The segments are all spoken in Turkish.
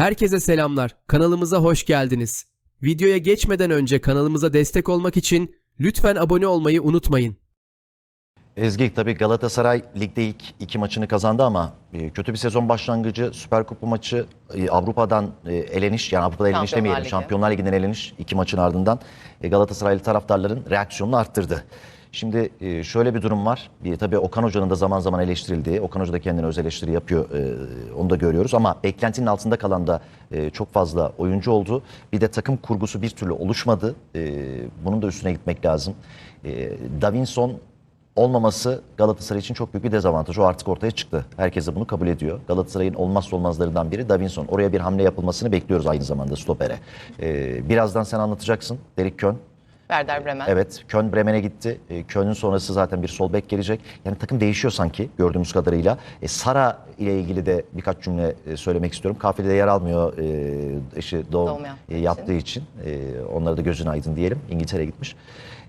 Herkese selamlar. Kanalımıza hoş geldiniz. Videoya geçmeden önce kanalımıza destek olmak için lütfen abone olmayı unutmayın. Ezgi tabii Galatasaray ligde ilk iki maçını kazandı ama e, kötü bir sezon başlangıcı, Süper Kupa maçı, e, Avrupa'dan e, eleniş, yani Avrupa'da eleniş Şampiyonlar demeyelim, Ligi. Şampiyonlar Ligi'nden eleniş iki maçın ardından e, Galatasaraylı taraftarların reaksiyonunu arttırdı. Şimdi e, şöyle bir durum var. Bir, tabii Okan Hoca'nın da zaman zaman eleştirildiği, Okan Hoca da kendine öz eleştiri yapıyor, e, onu da görüyoruz. Ama beklentinin altında kalan da e, çok fazla oyuncu oldu. Bir de takım kurgusu bir türlü oluşmadı. Bunun da üstüne gitmek lazım. Davinson olmaması Galatasaray için çok büyük bir dezavantaj. O artık ortaya çıktı. Herkes de bunu kabul ediyor. Galatasaray'ın olmazsa olmazlarından biri Davinson. Oraya bir hamle yapılmasını bekliyoruz aynı zamanda stopere. Ee, birazdan sen anlatacaksın. Derek Kön. Werder Bremen. Evet, Kön Bremen'e gitti. E, Kön'ün sonrası zaten bir sol bek gelecek. Yani takım değişiyor sanki gördüğümüz kadarıyla. E, Sara ile ilgili de birkaç cümle e, söylemek istiyorum. Kafilede yer almıyor e, eşi doğum Doğum yaptığı e, yaptığı için. E, onlara da gözün aydın diyelim. İngiltere'ye gitmiş.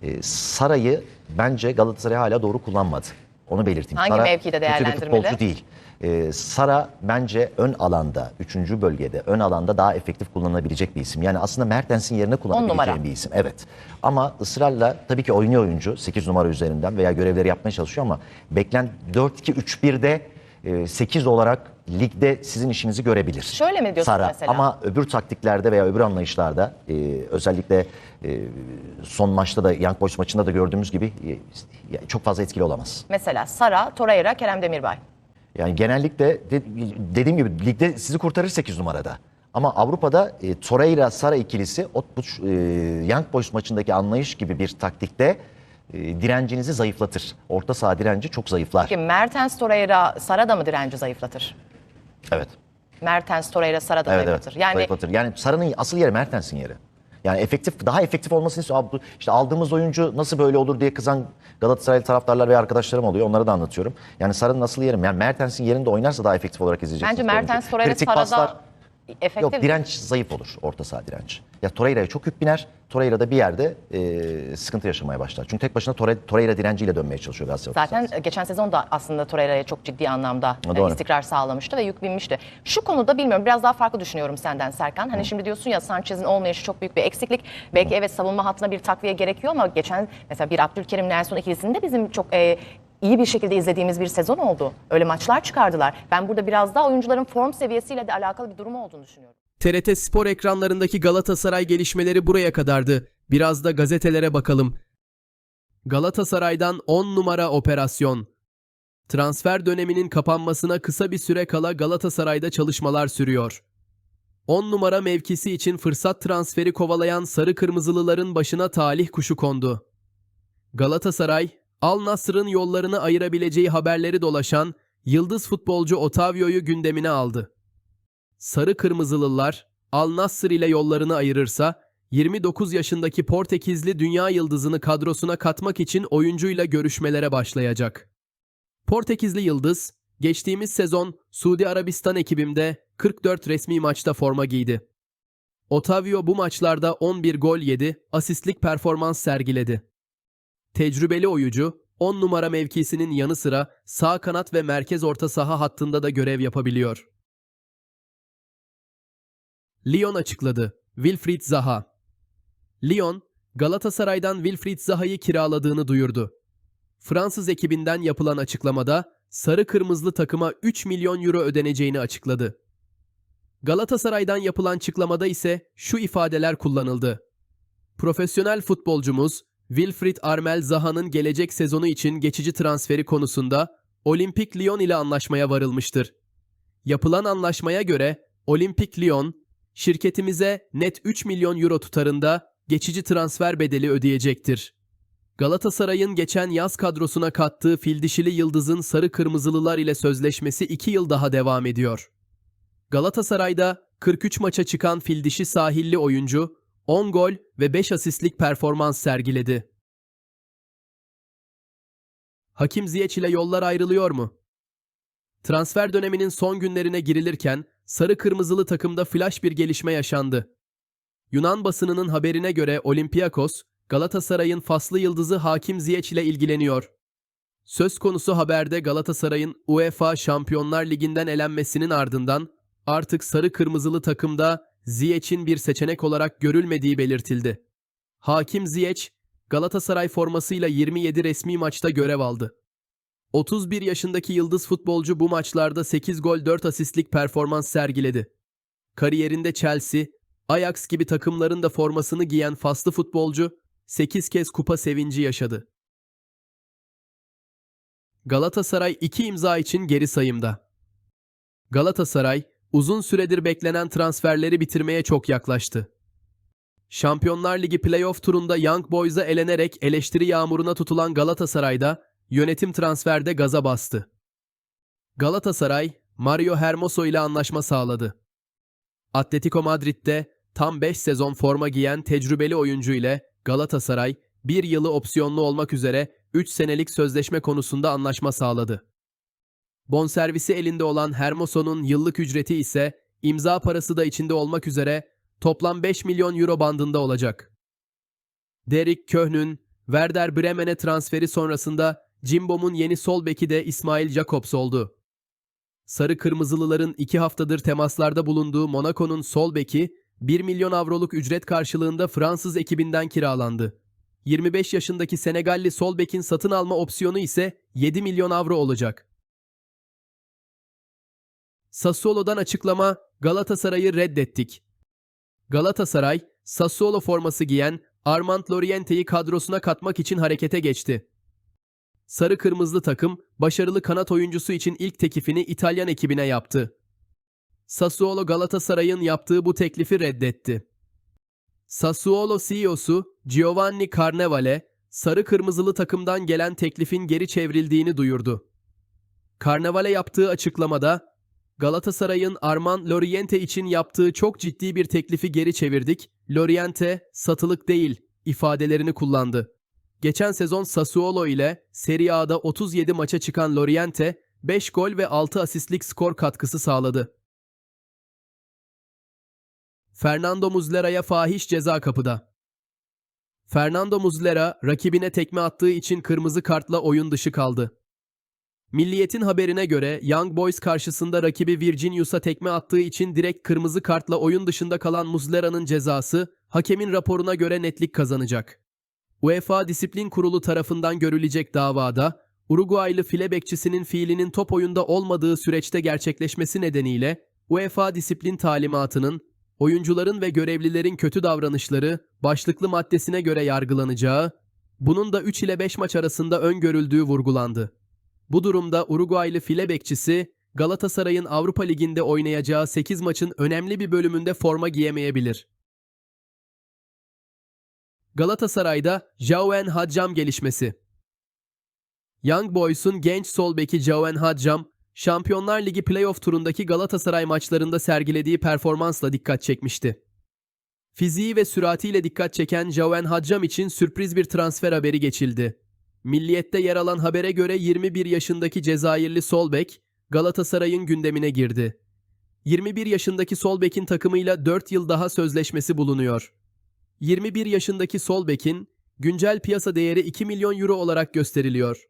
E, Sara'yı bence Galatasaray hala doğru kullanmadı. Onu belirteyim. Hangi Sara mevkide kötü bir değerlendirmeli? futbolcu değil. Ee, Sara bence ön alanda, üçüncü bölgede, ön alanda daha efektif kullanılabilecek bir isim. Yani aslında Mertens'in yerine kullanabileceğin numara. bir isim. Evet. Ama ısrarla tabii ki oynuyor oyuncu 8 numara üzerinden veya görevleri yapmaya çalışıyor ama beklen 4-2-3-1'de 8 olarak ligde sizin işinizi görebilir. Şöyle mi diyorsun Sara. mesela? Ama öbür taktiklerde veya öbür anlayışlarda e, özellikle e, son maçta da Young Boys maçında da gördüğümüz gibi e, çok fazla etkili olamaz. Mesela Sara, Torreira, Kerem Demirbay. Yani genellikle de- dediğim gibi ligde sizi kurtarır 8 numarada. Ama Avrupa'da e, Torreira Sara ikilisi o bu, e, Young Boys maçındaki anlayış gibi bir taktikte e, direncinizi zayıflatır. Orta saha direnci çok zayıflar. Ki Mertens, Torreira, Sara da mı direnci zayıflatır? Evet. Mertens, Torreira, Sara da Evet evet. Yani Zayıflatır. Yani Sara'nın asıl yeri Mertens'in yeri. Yani efektif daha efektif olmasını istiyor. İşte aldığımız oyuncu nasıl böyle olur diye kızan Galatasaraylı taraftarlar ve arkadaşlarım oluyor. Onlara da anlatıyorum. Yani Sara'nın nasıl yeri? Yani Mertens'in yerinde oynarsa daha efektif olarak izleyeceksiniz. bence. Mertens, Torreira, Sara'da efektif. Yok direnç zayıf olur orta saha direnci. Ya Torreira'ya çok yük biner. Torreira da bir yerde e, sıkıntı yaşamaya başlar. Çünkü tek başına Torre, Torreira direnciyle dönmeye çalışıyor Galatasaray. orta Zaten sahası. geçen sezon da aslında Torreira'ya çok ciddi anlamda e, doğru. istikrar sağlamıştı ve yük binmişti. Şu konuda bilmiyorum biraz daha farklı düşünüyorum senden Serkan. Hani şimdi diyorsun ya Sanchez'in olmayışı çok büyük bir eksiklik. Belki evet savunma hattına bir takviye gerekiyor ama geçen mesela bir Abdülkerim Nelson ikilisinde bizim çok e, iyi bir şekilde izlediğimiz bir sezon oldu. Öyle maçlar çıkardılar. Ben burada biraz daha oyuncuların form seviyesiyle de alakalı bir durum olduğunu düşünüyorum. TRT Spor ekranlarındaki Galatasaray gelişmeleri buraya kadardı. Biraz da gazetelere bakalım. Galatasaray'dan 10 numara operasyon. Transfer döneminin kapanmasına kısa bir süre kala Galatasaray'da çalışmalar sürüyor. 10 numara mevkisi için fırsat transferi kovalayan sarı kırmızılıların başına talih kuşu kondu. Galatasaray, Al Nassr'ın yollarını ayırabileceği haberleri dolaşan yıldız futbolcu Otavio'yu gündemine aldı. Sarı Kırmızılılar Al Nassr ile yollarını ayırırsa 29 yaşındaki Portekizli dünya yıldızını kadrosuna katmak için oyuncuyla görüşmelere başlayacak. Portekizli yıldız geçtiğimiz sezon Suudi Arabistan ekibimde 44 resmi maçta forma giydi. Otavio bu maçlarda 11 gol yedi, asistlik performans sergiledi. Tecrübeli oyuncu 10 numara mevkisinin yanı sıra sağ kanat ve merkez orta saha hattında da görev yapabiliyor. Lyon açıkladı. Wilfried Zaha. Lyon, Galatasaray'dan Wilfried Zaha'yı kiraladığını duyurdu. Fransız ekibinden yapılan açıklamada sarı kırmızılı takıma 3 milyon euro ödeneceğini açıkladı. Galatasaray'dan yapılan açıklamada ise şu ifadeler kullanıldı. Profesyonel futbolcumuz Wilfried Armel Zaha'nın gelecek sezonu için geçici transferi konusunda Olimpik Lyon ile anlaşmaya varılmıştır. Yapılan anlaşmaya göre Olimpik Lyon şirketimize net 3 milyon euro tutarında geçici transfer bedeli ödeyecektir. Galatasaray'ın geçen yaz kadrosuna kattığı fildişili yıldızın sarı kırmızılılar ile sözleşmesi 2 yıl daha devam ediyor. Galatasaray'da 43 maça çıkan fildişi sahilli oyuncu 10 gol ve 5 asistlik performans sergiledi. Hakim Ziyech ile yollar ayrılıyor mu? Transfer döneminin son günlerine girilirken sarı kırmızılı takımda flash bir gelişme yaşandı. Yunan basınının haberine göre Olympiakos, Galatasaray'ın faslı yıldızı Hakim Ziyech ile ilgileniyor. Söz konusu haberde Galatasaray'ın UEFA Şampiyonlar Ligi'nden elenmesinin ardından artık sarı kırmızılı takımda Ziyech'in bir seçenek olarak görülmediği belirtildi. Hakim Ziyech, Galatasaray formasıyla 27 resmi maçta görev aldı. 31 yaşındaki yıldız futbolcu bu maçlarda 8 gol 4 asistlik performans sergiledi. Kariyerinde Chelsea, Ajax gibi takımların da formasını giyen faslı futbolcu 8 kez kupa sevinci yaşadı. Galatasaray 2 imza için geri sayımda. Galatasaray, uzun süredir beklenen transferleri bitirmeye çok yaklaştı. Şampiyonlar Ligi playoff turunda Young Boys'a elenerek eleştiri yağmuruna tutulan Galatasaray'da yönetim transferde gaza bastı. Galatasaray, Mario Hermoso ile anlaşma sağladı. Atletico Madrid'de tam 5 sezon forma giyen tecrübeli oyuncu ile Galatasaray, bir yılı opsiyonlu olmak üzere 3 senelik sözleşme konusunda anlaşma sağladı. Bonservisi elinde olan Hermoso'nun yıllık ücreti ise imza parası da içinde olmak üzere toplam 5 milyon euro bandında olacak. Derek Köhn'ün Werder Bremen'e transferi sonrasında Cimbom'un yeni sol beki de İsmail Jacobs oldu. Sarı Kırmızılıların 2 haftadır temaslarda bulunduğu Monaco'nun sol beki 1 milyon avroluk ücret karşılığında Fransız ekibinden kiralandı. 25 yaşındaki Senegalli sol bekin satın alma opsiyonu ise 7 milyon avro olacak. Sassuolo'dan açıklama Galatasaray'ı reddettik. Galatasaray, Sassuolo forması giyen Armand Loriente'yi kadrosuna katmak için harekete geçti. Sarı kırmızılı takım başarılı kanat oyuncusu için ilk teklifini İtalyan ekibine yaptı. Sassuolo Galatasaray'ın yaptığı bu teklifi reddetti. Sassuolo CEO'su Giovanni Carnevale, sarı kırmızılı takımdan gelen teklifin geri çevrildiğini duyurdu. Carnevale yaptığı açıklamada, Galatasaray'ın Armand Loriente için yaptığı çok ciddi bir teklifi geri çevirdik, Loriente satılık değil ifadelerini kullandı. Geçen sezon Sassuolo ile Serie A'da 37 maça çıkan Loriente, 5 gol ve 6 asistlik skor katkısı sağladı. Fernando Muzlera'ya fahiş ceza kapıda. Fernando Muslera rakibine tekme attığı için kırmızı kartla oyun dışı kaldı. Milliyetin haberine göre Young Boys karşısında rakibi Virginius'a tekme attığı için direkt kırmızı kartla oyun dışında kalan Muslera'nın cezası hakemin raporuna göre netlik kazanacak. UEFA Disiplin Kurulu tarafından görülecek davada Uruguaylı file bekçisinin fiilinin top oyunda olmadığı süreçte gerçekleşmesi nedeniyle UEFA disiplin talimatının oyuncuların ve görevlilerin kötü davranışları başlıklı maddesine göre yargılanacağı, bunun da 3 ile 5 maç arasında öngörüldüğü vurgulandı. Bu durumda Uruguaylı file bekçisi Galatasaray'ın Avrupa Ligi'nde oynayacağı 8 maçın önemli bir bölümünde forma giyemeyebilir. Galatasaray'da Jauen Haccam gelişmesi. Young Boys'un genç sol beki Jauen Haccam, Şampiyonlar Ligi playoff turundaki Galatasaray maçlarında sergilediği performansla dikkat çekmişti. Fiziği ve süratiyle dikkat çeken Jauen Haccam için sürpriz bir transfer haberi geçildi. Milliyet'te yer alan habere göre 21 yaşındaki Cezayirli sol bek Galatasaray'ın gündemine girdi. 21 yaşındaki sol bekin takımıyla 4 yıl daha sözleşmesi bulunuyor. 21 yaşındaki sol bekin güncel piyasa değeri 2 milyon euro olarak gösteriliyor.